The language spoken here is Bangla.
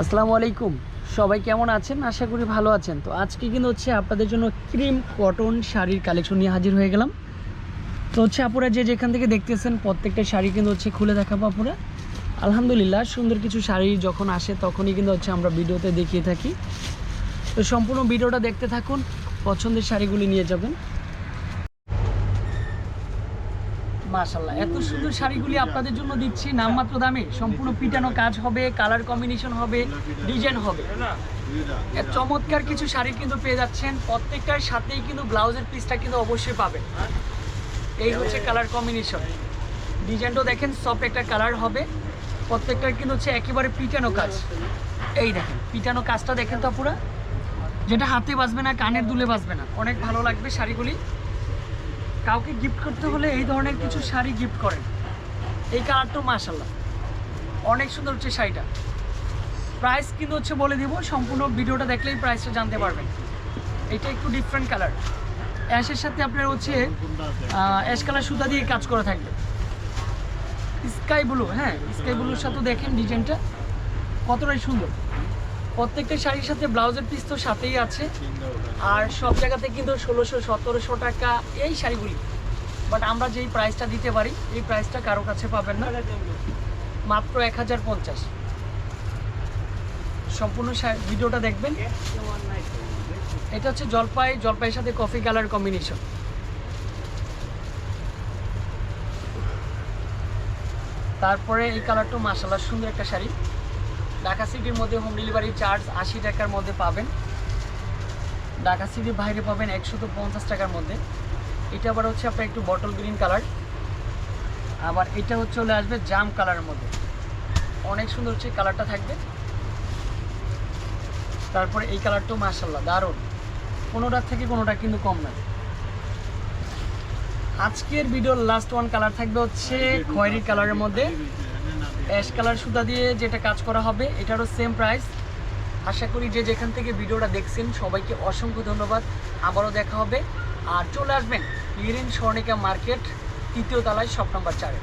আসসালামু আলাইকুম। সবাই কেমন আছেন? আশা করি ভালো আছেন। তো আজকে কিন্তু হচ্ছে আপনাদের জন্য ক্রিম কটন শাড়ির কালেকশন নিয়ে হাজির হয়ে গেলাম। তো হচ্ছে আপুরা যে যেখান থেকে দেখতেছেন, প্রত্যেকটা শাড়ি কিন্তু হচ্ছে খুলে দেখাবো আপুরা। আলহামদুলিল্লাহ, সুন্দর কিছু শাড়ি যখন আসে তখনই কিন্তু হচ্ছে আমরা ভিডিওতে দেখিয়ে থাকি। তো সম্পূর্ণ ভিডিওটা দেখতে থাকুন, পছন্দের শাড়িগুলি নিয়ে যাবেন। মাশাল্লাহ এত সুন্দর শাড়িগুলি আপনাদের জন্য দিচ্ছি, নামমাত্র দামে। সম্পূর্ণ পিটানো কাজ হবে, কালার কম্বিনেশন হবে, ডিজাইন হবে। চমৎকার কিছু শাড়ি কিন্তু পেয়ে যাচ্ছেন। প্রত্যেকটার সাথেই কিন্তু ব্লাউজের পিসটা কিন্তু অবশ্যই পাবেন। এই হচ্ছে কালার কম্বিনেশন। ডিজাইনটাও দেখেন সফট একটা কালার হবে। প্রত্যেকটার কিন্তু হচ্ছে একেবারে পিটানো কাজ। এই দেখেন, পিটানো কাজটা দেখেন তো পুরো। যেটা হাতে বাজবে না, কানের দুলে বাজবে না। অনেক ভালো লাগবে শাড়িগুলি। কাউকে গিফট করতে হলে এই ধরনের কিছু শাড়ি গিফট করেন। এই কালারটাও মাশাল্লাহ অনেক সুন্দর হচ্ছে শাড়িটা। প্রাইস কিন্তু হচ্ছে বলে দিব, সম্পূর্ণ ভিডিওটা দেখলেই প্রাইসটা জানতে পারবেন। এটা একটু ডিফারেন্ট কালার অ্যাশের সাথে আপনার হচ্ছে অ্যাশ কালার সুতা দিয়ে কাজ করা থাকবে। স্কাই ব্লু হ্যাঁ স্কাই ব্লুর সাথে দেখেন ডিজাইনটা কতটাই সুন্দর। প্রত্যেকটা শাড়ির সাথে ব্লাউজের পিস তো সাথেই আছে। আর সব জায়গাতে কিন্তু ষোলোশো, সতেরোশো টাকা এই শাড়িগুলি। বাট আমরা যেই প্রাইসটা দিতে পারি, এই প্রাইসটা কারও কাছে পাবেন না। মাত্র এক হাজার পঞ্চাশ। সম্পূর্ণ ভিডিওটা দেখবেন। এটা হচ্ছে জলপাই, জলপাইয়ের সাথে কফি কালার কম্বিনেশন তারপরে এই কালারটা মাসাল্লাহ সুন্দর একটা শাড়ি। ঢাকা সিটির মধ্যে হোম ডেলিভারি চার্জ আশি টাকার মধ্যে পাবেন। ঢাকা সিটির বাইরে পাবেন একশত পঞ্চাশ টাকার মধ্যে। এটা আবার হচ্ছে আপনার একটু বটল গ্রিন কালার আবার এটা হচ্ছে চলে আসবে জাম কালারের মধ্যে। অনেক সুন্দর হচ্ছে কালারটা থাকবে। তারপরে এই কালারটাও মার্শাল্লাহ দারুণ। কোনোটার থেকে কোনোটা কিন্তু কম না। আজকের ভিডিওর লাস্ট ওয়ান কালার থাকবে হচ্ছে খয়েরি কালারের মধ্যে। অ্যাশ কালার সুতা দিয়ে যেটা কাজ করা হবে, এটারও সেম প্রাইস আশা করি যে যেখান থেকে ভিডিওটা দেখছেন, সবাইকে অসংখ্য ধন্যবাদ। আবারও দেখা হবে। আর চলে আসবেন, ইরিন স্বর্ণিকা মার্কেট, তৃতীয় তলায় সব নম্বর চারে।